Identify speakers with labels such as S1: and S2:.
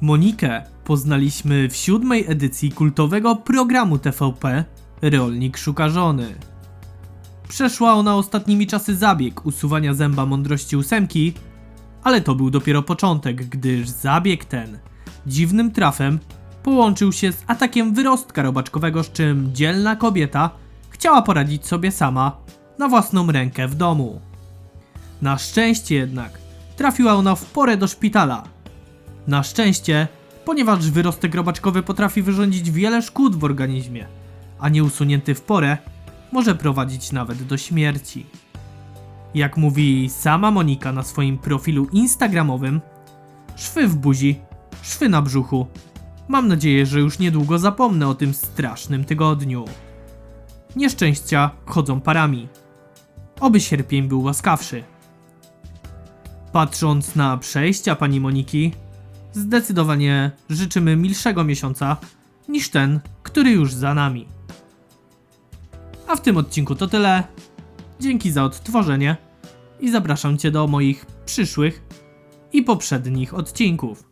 S1: Monikę poznaliśmy w siódmej edycji kultowego programu TVP Rolnik szuka żony. Przeszła ona ostatnimi czasy zabieg usuwania zęba mądrości ósemki, ale to był dopiero początek, gdyż zabieg ten dziwnym trafem połączył się z atakiem wyrostka robaczkowego, z czym dzielna kobieta chciała poradzić sobie sama na własną rękę w domu. Na szczęście jednak trafiła ona w porę do szpitala. Na szczęście, ponieważ wyrostek robaczkowy potrafi wyrządzić wiele szkód w organizmie, a nieusunięty w porę może prowadzić nawet do śmierci. Jak mówi sama Monika na swoim profilu Instagramowym, szwy w buzi, szwy na brzuchu. Mam nadzieję, że już niedługo zapomnę o tym strasznym tygodniu. Nieszczęścia chodzą parami. Oby sierpień był łaskawszy. Patrząc na przejścia pani Moniki, zdecydowanie życzymy milszego miesiąca niż ten, który już za nami. A w tym odcinku to tyle. Dzięki za odtworzenie i zapraszam Cię do moich przyszłych i poprzednich odcinków.